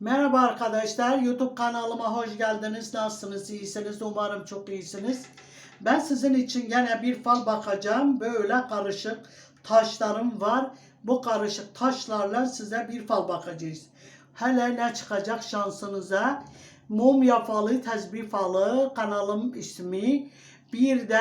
Merhaba arkadaşlar, YouTube kanalıma hoş geldiniz. Nasılsınız? İyisiniz? Umarım çok iyisiniz. Ben sizin için gene bir fal bakacağım. Böyle karışık taşlarım var. Bu karışık taşlarla size bir fal bakacağız. Hele ne çıkacak şansınıza? Mumya falı, tesbih falı, kanalım ismi. Bir de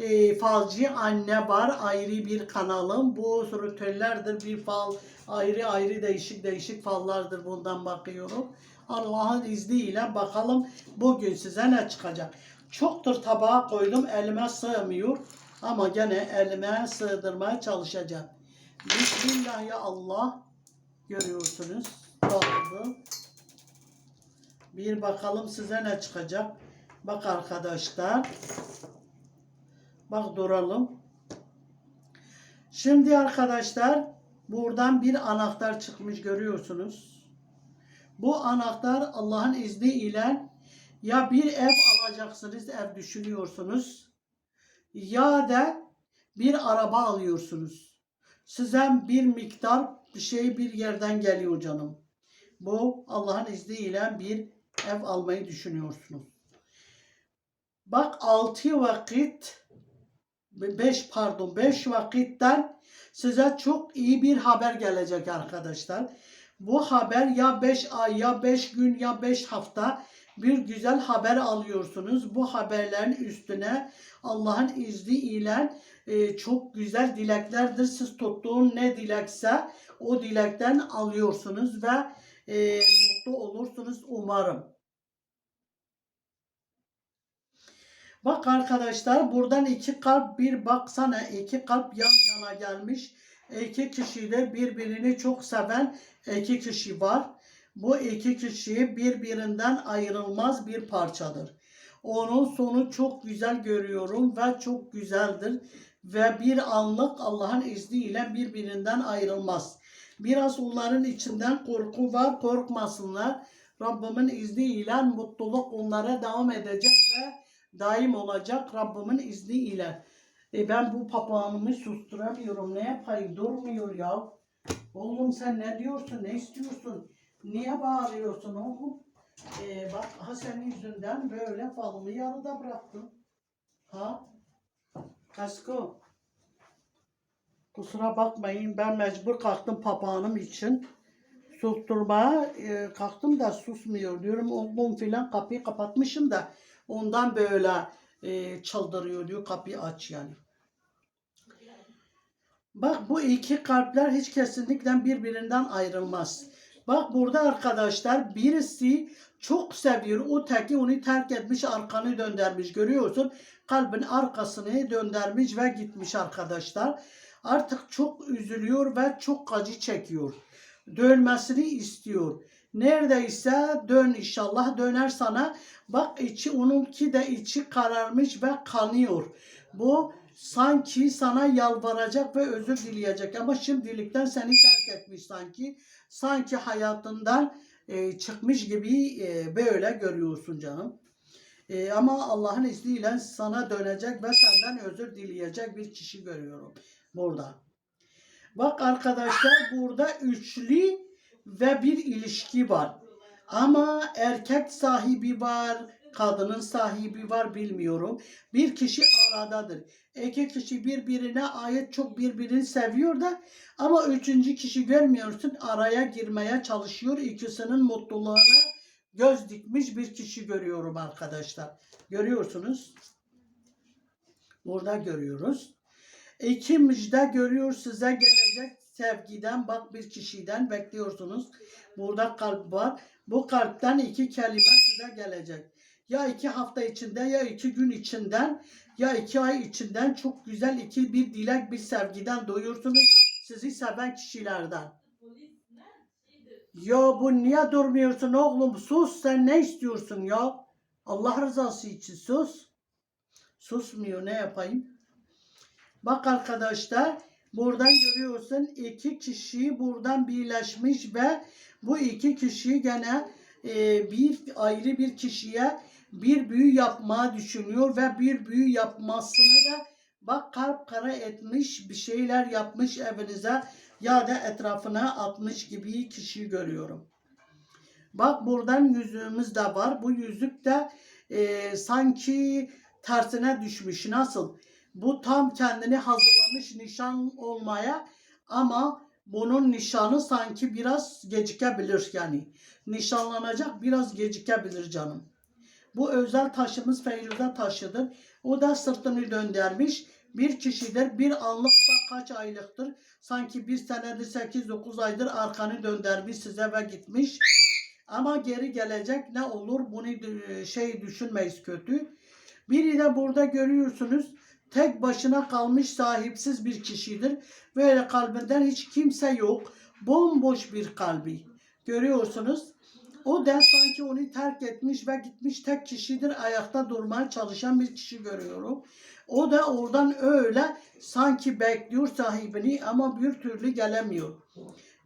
e, falcı anne var. Ayrı bir kanalım. Bu rütüllerdir bir fal. Ayrı ayrı değişik değişik fallardır. Bundan bakıyorum. Allah'ın izniyle bakalım bugün size ne çıkacak. Çoktur tabağa koydum. Elime sığmıyor. Ama gene elime sığdırmaya çalışacağım. Bismillah ya Allah. Görüyorsunuz. Dağıldı. Bir bakalım size ne çıkacak. Bak arkadaşlar. Bak duralım. Şimdi arkadaşlar buradan bir anahtar çıkmış görüyorsunuz. Bu anahtar Allah'ın izniyle ya bir ev alacaksınız, ev düşünüyorsunuz ya da bir araba alıyorsunuz. Size bir miktar bir şey bir yerden geliyor canım. Bu Allah'ın izniyle bir ev almayı düşünüyorsunuz. Bak 6 vakit 5 pardon 5 vakitten size çok iyi bir haber gelecek arkadaşlar. Bu haber ya 5 ay ya 5 gün ya 5 hafta bir güzel haber alıyorsunuz. Bu haberlerin üstüne Allah'ın izniyle e, çok güzel dileklerdir. Siz tuttuğun ne dilekse o dilekten alıyorsunuz ve e, mutlu olursunuz umarım. Bak arkadaşlar buradan iki kalp bir baksana iki kalp yan yana gelmiş. İki kişi de birbirini çok seven iki kişi var. Bu iki kişi birbirinden ayrılmaz bir parçadır. Onun sonu çok güzel görüyorum ve çok güzeldir. Ve bir anlık Allah'ın izniyle birbirinden ayrılmaz. Biraz onların içinden korku var korkmasınlar. Rabbimin izniyle mutluluk onlara devam edecek ve daim olacak Rabbimin izniyle. E ben bu papağanımı susturamıyorum. Ne yapayım? Durmuyor ya. Oğlum sen ne diyorsun? Ne istiyorsun? Niye bağırıyorsun oğlum? E bak ha senin yüzünden böyle falımı yarıda bıraktım. Ha? Kasko. Kusura bakmayın ben mecbur kalktım papağanım için. Susturmaya e, kalktım da susmuyor. Diyorum oğlum filan kapıyı kapatmışım da ondan böyle e, çıldırıyor diyor kapıyı aç yani. Bak bu iki kalpler hiç kesinlikle birbirinden ayrılmaz. Bak burada arkadaşlar birisi çok seviyor. O teki onu terk etmiş arkanı döndürmüş. Görüyorsun kalbin arkasını döndürmüş ve gitmiş arkadaşlar. Artık çok üzülüyor ve çok acı çekiyor. Dönmesini istiyor. Neredeyse dön inşallah döner sana. Bak içi onunki de içi kararmış ve kanıyor. Bu sanki sana yalvaracak ve özür dileyecek ama şimdilikten seni terk etmiş sanki. Sanki hayatından e, çıkmış gibi e, böyle görüyorsun canım. E, ama Allah'ın izniyle sana dönecek ve senden özür dileyecek bir kişi görüyorum burada. Bak arkadaşlar burada üçlü ve bir ilişki var. Ama erkek sahibi var, kadının sahibi var bilmiyorum. Bir kişi aradadır. İki kişi birbirine ait çok birbirini seviyor da ama üçüncü kişi görmüyorsun araya girmeye çalışıyor. İkisinin mutluluğuna göz dikmiş bir kişi görüyorum arkadaşlar. Görüyorsunuz. Burada görüyoruz. İki müjde görüyor size gelecek sevgiden bak bir kişiden bekliyorsunuz. Burada kalp var. Bu kalpten iki kelime size gelecek. Ya iki hafta içinde ya iki gün içinden ya iki ay içinden çok güzel iki bir dilek bir sevgiden doyursunuz. Sizi seven kişilerden. Ya bu niye durmuyorsun oğlum? Sus sen ne istiyorsun ya? Allah rızası için sus. Susmuyor ne yapayım? Bak arkadaşlar buradan görüyorsun iki kişi buradan birleşmiş ve bu iki kişi gene e, bir ayrı bir kişiye bir büyü yapmayı düşünüyor ve bir büyü yapmasını da bak kalp kara etmiş bir şeyler yapmış evinize ya da etrafına atmış gibi kişi görüyorum. Bak buradan yüzüğümüz de var. Bu yüzük de e, sanki tersine düşmüş. Nasıl? Bu tam kendini hazırlamış nişan olmaya ama bunun nişanı sanki biraz gecikebilir yani. Nişanlanacak biraz gecikebilir canım. Bu özel taşımız Feyruze taşıdır. O da sırtını döndürmüş. Bir kişidir. Bir anlık kaç aylıktır. Sanki bir senedir 8-9 aydır arkanı döndürmüş size ve gitmiş. Ama geri gelecek ne olur bunu e, şey düşünmeyiz kötü. Biri de burada görüyorsunuz tek başına kalmış sahipsiz bir kişidir. Böyle kalbinden hiç kimse yok. Bomboş bir kalbi. Görüyorsunuz. O da sanki onu terk etmiş ve gitmiş tek kişidir. Ayakta durmaya çalışan bir kişi görüyorum. O da oradan öyle sanki bekliyor sahibini ama bir türlü gelemiyor.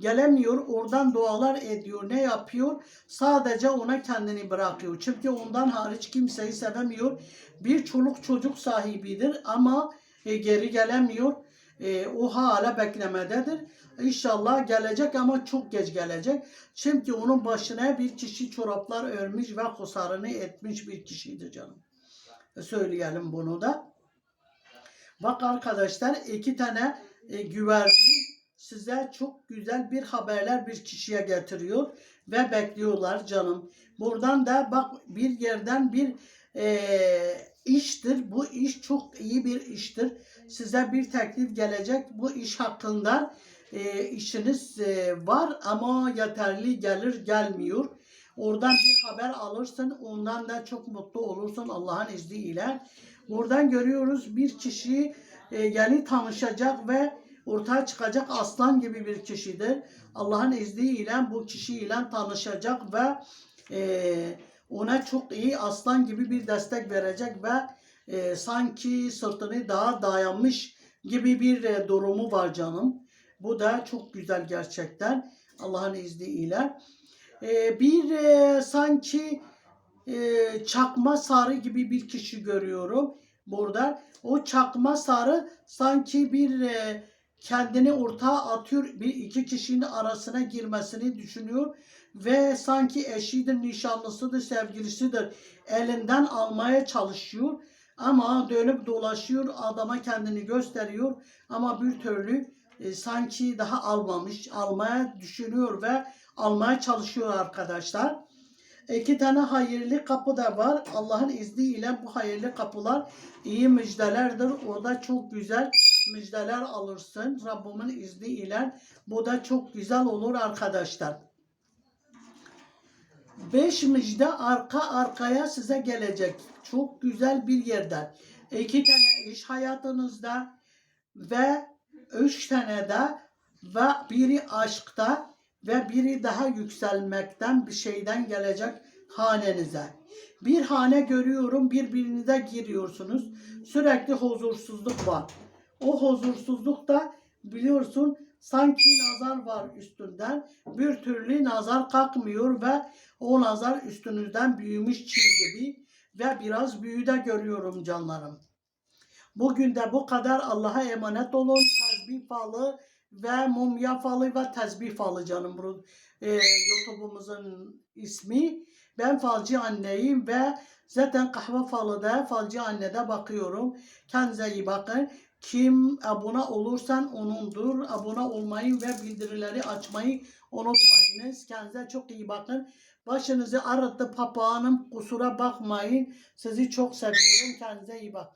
Gelemiyor, oradan dualar ediyor. Ne yapıyor? Sadece ona kendini bırakıyor. Çünkü ondan hariç kimseyi sevemiyor. Bir çoluk çocuk sahibidir ama e, geri gelemiyor. E, o hala beklemededir. İnşallah gelecek ama çok geç gelecek. Çünkü onun başına bir kişi çoraplar örmüş ve husarını etmiş bir kişiydi canım. Söyleyelim bunu da. Bak arkadaşlar iki tane e, güvercin size çok güzel bir haberler bir kişiye getiriyor ve bekliyorlar canım. Buradan da bak bir yerden bir e, iştir. Bu iş çok iyi bir iştir. Size bir teklif gelecek. Bu iş hakkında e, işiniz e, var ama yeterli gelir gelmiyor. Oradan bir haber alırsın. Ondan da çok mutlu olursun Allah'ın izniyle. Buradan görüyoruz bir kişi e, yeni tanışacak ve ortaya çıkacak aslan gibi bir kişidir. Allah'ın izniyle bu kişiyle tanışacak ve e, ona çok iyi aslan gibi bir destek verecek ve e, sanki sırtını daha dayanmış gibi bir e, durumu var canım. Bu da çok güzel gerçekten Allah'ın izniyle. E, bir e, sanki e, çakma sarı gibi bir kişi görüyorum burada. O çakma sarı sanki bir e, kendini ortağa atıyor. Bir iki kişinin arasına girmesini düşünüyor ve sanki eşidir, nişanlısıdır, sevgilisidir. Elinden almaya çalışıyor ama dönüp dolaşıyor, adama kendini gösteriyor ama bir türlü e, sanki daha almamış, almaya düşünüyor ve almaya çalışıyor arkadaşlar. İki tane hayırlı kapı da var. Allah'ın izniyle bu hayırlı kapılar iyi müjdelerdir. Orada çok güzel müjdeler alırsın. Rabbimin izniyle. Bu da çok güzel olur arkadaşlar. Beş müjde arka arkaya size gelecek. Çok güzel bir yerden. İki tane iş hayatınızda ve üç tane de ve biri aşkta ve biri daha yükselmekten bir şeyden gelecek hanenize. Bir hane görüyorum birbirinize giriyorsunuz. Sürekli huzursuzluk var. O huzursuzluk da biliyorsun sanki nazar var üstünden. Bir türlü nazar kalkmıyor ve o nazar üstünüzden büyümüş çiğ gibi ve biraz büyü de görüyorum canlarım. Bugün de bu kadar Allah'a emanet olun. Tesbih falı ve mumya falı ve tesbih falı canım. Bu e, YouTube'umuzun ismi. Ben falcı anneyim ve zaten kahve falıda falcı annede bakıyorum. Kendinize iyi bakın. Kim abone olursan onundur. Abone olmayı ve bildirileri açmayı unutmayınız. Kendinize çok iyi bakın. Başınızı arattı papağanım. Kusura bakmayın. Sizi çok seviyorum. Kendinize iyi bakın.